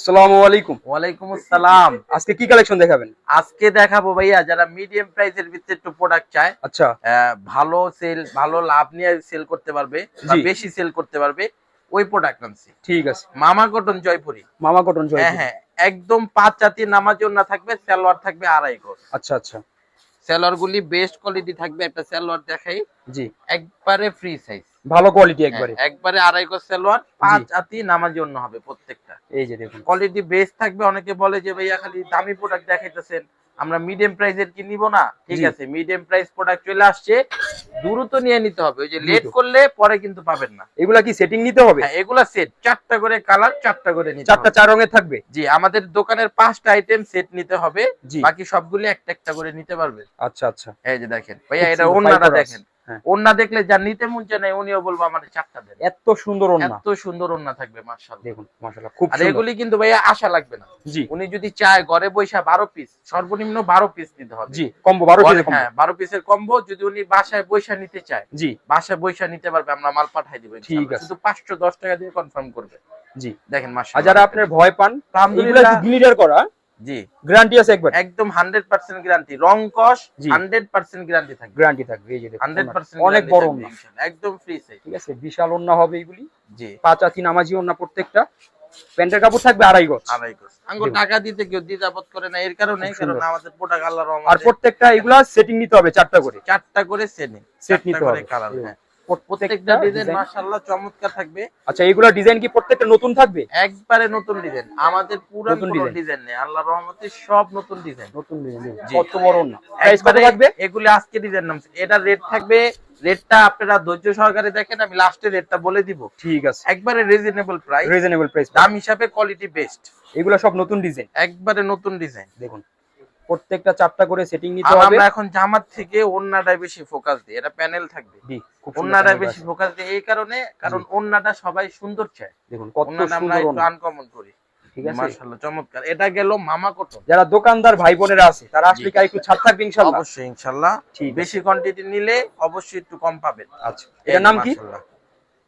আসসালামু আলাইকুম। ওয়ালাইকুম আসসালাম। আজকে কি কালেকশন দেখাবেন? আজকে দেখাবো ভাইয়া যারা মিডিয়াম প্রাইসের ভিতরে একটু প্রোডাক্ট চায় আচ্ছা। ভালো সেল ভালো লাভ নিয়ে সেল করতে পারবে বা বেশি সেল করতে পারবে ওই প্রোডাক্ট আনছি। ঠিক আছে। মামা কটন জয়পুরি। মামা কটন জয় হ্যাঁ হ্যাঁ একদম পাঁচ জাতির নামাজ না থাকবে সালোয়ার থাকবে আড়াই গজ। আচ্ছা আচ্ছা। সালোয়ার গুলি বেস্ট কোয়ালিটি থাকবে একটা সালোয়ার দেখাই। জি। একবারে ফ্রি সাইজ ভালো কোয়ালিটি একবারে। একবারে আড়াই গজ সালোয়ার পাঁচ জাতি নামাজ অন্য হবে প্রত্যেকটা। এই যে দেখুন। কোয়ালিটি বেস্ট থাকবে অনেকে বলে যে ভাইয়া খালি দামি প্রোডাক্ট দেখাইতেছেন আমরা মিডিয়াম প্রাইসের কি নিব না? ঠিক আছে মিডিয়াম প্রাইস প্রোডাক্ট চলে আসছে দ্রুত নিয়ে নিতে হবে। ওই যে লেট করলে পরে কিন্তু পাবেন না। এগুলা কি সেটিং নিতে হবে? হ্যাঁ এগুলা সেট চারটা করে কালার চারটা করে নিতে চারটা চার রঙের থাকবে? জি আমাদের দোকানের পাঁচটা আইটেম সেট নিতে হবে বাকি সবগুলো একটা একটা করে নিতে পারবে। আচ্ছা আচ্ছা। এই যে দেখেন ভাইয়া এটা ওন্নাটা দেখেন। হ্যাঁ। ওন্না দেখলে যা নিতে মন চায় না উনিও বলব আমাদের চারটা দেন। এত সুন্দর ওন্না এত সুন্দর ওন্না থাকবে মার্শাল্লাহ দেখুন মাশাআল্লাহ খুব আর এগুলি কিন্তু ভাইয়া আশা লাগবে না। জি। উনি যদি চায় ঘরে বৈশা বারো পিস সর্বনিম্ন বারো পিস নিতে হবে। জি কম্বো 12 ঘরে- পিসের কম্বো। হ্যাঁ বারো পিসের কম্বো যদি উনি বাসায় বৈশা নিতে চায় জি। বাসায় বৈশা নিতে পারবে আমরা মাল পাঠাই দিব ঠিক। আছে। শুধু পাঁচশো দশ টাকা দিয়ে কনফার্ম করবে। জি। দেখেন আর যারা আপনার ভয় পান আলহামদুলিল্লাহ। করা। জি। গ্যারান্টি আছে একবার? একদম হান্ড্রেড পার্সেন্ট গ্যারান্টি রং কস জি। হান্ড্রেড পার্সেন্ট গ্যারান্টি থাকবে। গ্যারান্টি থাকবে এই যে দেখুন হান্ড্রেড ওন্নাটা। পার্সেন্ট অনেক বড় একদম ফ্রি সাইজ ঠিক আছে বিশাল ওন্না হবে এগুলি জি। পাঁচ আতি নামাজি ওন্না প্রত্যেকটা। প্যান্টের কাপড় থাকবে আড়াই গজ। আড়াই গজ। টাকা দিতে কেউ দ্বিধাবোধ করে না এর কারণে কারণ। আমাদের প্রোডাক্ট আল্লাহ আর প্রত্যেকটা এগুলা সেটিং নিতে হবে চারটা করে। চারটা করে সেটিং সেট নিতে হবে। কালার হ্যাঁ। প্রত্যেকটা ডিজাইন মাশাআল্লাহ চমৎকার থাকবে। আচ্ছা ডিজাইন কি প্রত্যেকটা নতুন থাকবে? একবারে নতুন ডিজাইন আমাদের পুরান নতুন কোনো ডিজাইন নেই। আল্লাহর রহমতে সব নতুন ডিজাইন নতুন ডিজাইন কত বড় না। প্রাইস কত থাকবে? এগুলি আজকে ডিজাইন নামছে। এটা রেট থাকবে রেটটা আপনারা ধৈর্য সহকারে দেখেন আমি লাস্টে রেটটা বলে দিব। ঠিক আছে। একবারে রিজনেবল প্রাইস রিজনেবল প্রাইস দাম হিসাবে কোয়ালিটি বেস্ট এগুলো সব নতুন ডিজাইন একবারে নতুন ডিজাইন দেখুন। প্রত্যেকটা চারটা করে সেটিং নিতে হবে। আমরা এখন জামার থেকে ওন্নাটায় বেশি ফোকাস দিই এটা প্যানেল থাকবে। জি সুন্দর বেশি ফোকাস দিই এই কারণে কারণ ওন্নাটা সবাই সুন্দর চায়। দেখুন কত ওন্নাটা আমরা একটু আনকমন করি। ঠিক আছে? মাশাআল্লাহ চমৎকার। এটা গেল মামা কটন যারা দোকানদার ভাই বোনেরা আছে তারা আসলে কি একটু ছাড় থাকবে ইনশাআল্লাহ? অবশ্যই ইনশাআল্লাহ। বেশি কোয়ান্টিটি নিলে অবশ্যই একটু কম পাবেন। আচ্ছা এটার নাম কি?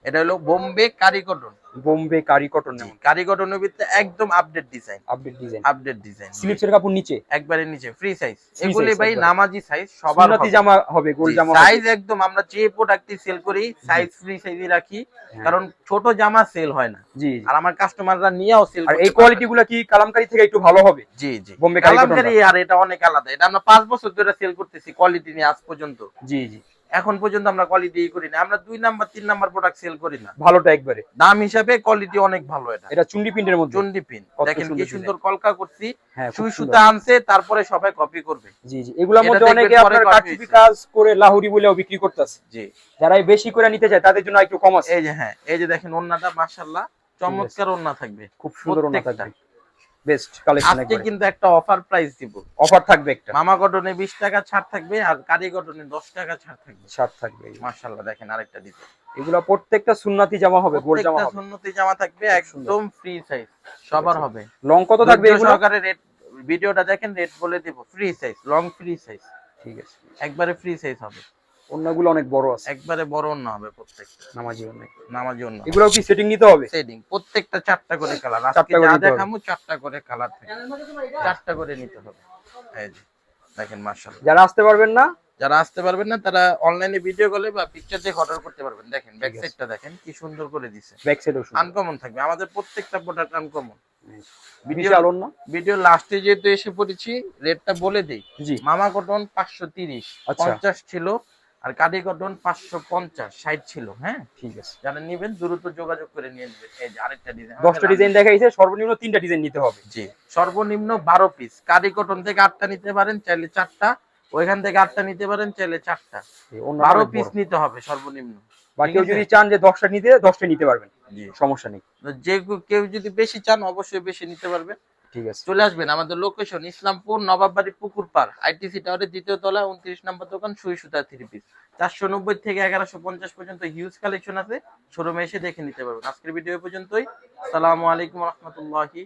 এটা হলো বোম্বে কারি কটন বোম্বে কারি কটন নাম কারি কটনের ভিতরে একদম update design update design update design স্লিপসের কাপড় নিচে? একবারে নিচে ফ্রি সাইজ এগুলি ভাই নামাজি সাইজ সবার সুন্নতি জামা হবে গোল জামা সাইজ একদম আমরা যে প্রোডাক্টটি সেল করি সাইজ ফ্রি সাইজে রাখি। হ্যাঁ। কারণ ছোট জামা সেল হয় না। জি। আর আমার কাস্টমাররা নিয়েও সেল আর এই কোয়ালিটি গুলা কি কালামকারি থেকে একটু ভালো হবে? জি জি। বোম্বে কারি কালামকারি আর এটা অনেক আলাদা। এটা আমরা পাঁচ বছর ধরে সেল করতেছি কোয়ালিটি নিয়ে আজ পর্যন্ত। জি জি। এখন পর্যন্ত আমরা কোয়ালিটি করি না। আমরা দুই নাম্বার তিন নাম্বার প্রোডাক্ট সেল করি না। ভালোটা একবারে। দাম হিসাবে কোয়ালিটি অনেক ভালো এটা। এটা চুন্ডি প্রিন্টের মধ্যে। চন্ডি পিন দেখেন কি সুন্দর কলকা করছি হ্যাঁ সুই সুতা আনছে তারপরে সবাই কপি করবে। জি জি। এগুলোর মধ্যে অনেকে আপনার copy কাজ করে লাহুরি বলেও বিক্রি করতেছে। জি। যারা বেশি করে নিতে চায় তাদের জন্য একটু কম আছে। এই যে হ্যাঁ এই যে দেখেন ওন্নাটা মাশাআল্লাহ। চমৎকার ওন্না থাকবে। খুব সুন্দর ওনা প্রত্যেকটা। থাকবে। বেস্ট কালেকশন আজকে কিন্তু একটা অফার প্রাইস দিব। অফার থাকবে একটা। মামা কটনে 20 টাকা ছাড় থাকবে আর কারি কটনে 10 টাকা ছাড় থাকবে। শার্ট থাকবে। মাশাআল্লাহ দেখেন আরেকটা দিতে এগুলা প্রত্যেকটা সুন্নাতি জামা হবে গোল জামা হবে। সুন্নতি জামা থাকবে একদম ফ্রি সাইজ সবার হবে। লং কত থাকবে এগুলো? সহকারে রেট ভিডিওটা দেখেন রেট বলে দিব free size long free size ঠিক আছে। একবারে ফ্রি সাইজ হবে। ওন্নাগুলো অনেক বড় আছে। একবারে বড় না হবে প্রত্যেকটা। নামাজি অনেক নামাজি অন্য। এগুলো কি সেটিং নিতে হবে? শেডিং প্রত্যেকটা চারটা করে কালার আজকে যা দেখামু চারটা করে কালার থাকে। চারটা করে নিতে হবে। এই যে দেখেন মাশাআল্লাহ। যারা আসতে পারবেন না যারা আসতে পারবেন না তারা অনলাইনে ভিডিও কলে বা পিকচার দেখে অর্ডার করতে পারবেন। দেখেন ব্যাক। সাইডটা দেখেন কি সুন্দর করে দিছে। ব্যাক সাইডও আনকমন থাকবে। আমাদের প্রত্যেকটা প্রোডাক্ট আনকমন ভিডিও ওন্না ভিডিও লাস্টে যেহেতু এসে পড়েছি রেটটা বলে দেই। মামা কটন পাঁচশো তিরিশ আচ্ছা। পঞ্চাশ ছিল আর কাদি কটন পাঁচশো পঞ্চাশ ষাট ছিল হ্যাঁ? ঠিক আছে। যারা নিবেন দ্রুত যোগাযোগ করে নিয়ে নেবেন। এই যে আরেকটা ডিজাইন দশটা ডিজাইন দেখাইছে সর্বনিম্ন তিনটা ডিজাইন নিতে হবে। জি সর্বনিম্ন বারো পিস কাদি কটন থেকে আটটা নিতে পারেন চাইলে চারটা। ওইখান থেকে আটটা নিতে পারেন চাইলে চারটা। বারো পিস নিতে হবে সর্বনিম্ন। বা কেউ যদি চান যে দশটা নিতে দশটা নিতে পারবেন। সমস্যা নেই। যে কেউ যদি বেশি চান অবশ্যই বেশি নিতে পারবে চলে আসবেন, আমাদের লোকেশন ইসলামপুর নবাববাড়ি পুকুর পার আইটিসি টাওয়ারের দ্বিতীয় তলা উনত্রিশ নম্বর দোকান, সুই সুতা থ্রি পিস চারশো নব্বই থেকে এগারোশো পঞ্চাশ পর্যন্ত হিউজ কালেকশন আছে। শোরুমে এসে দেখে নিতে পারবেন। আজকের ভিডিও পর্যন্তই। সালামু আলাইকুম রহমতুল্লাহি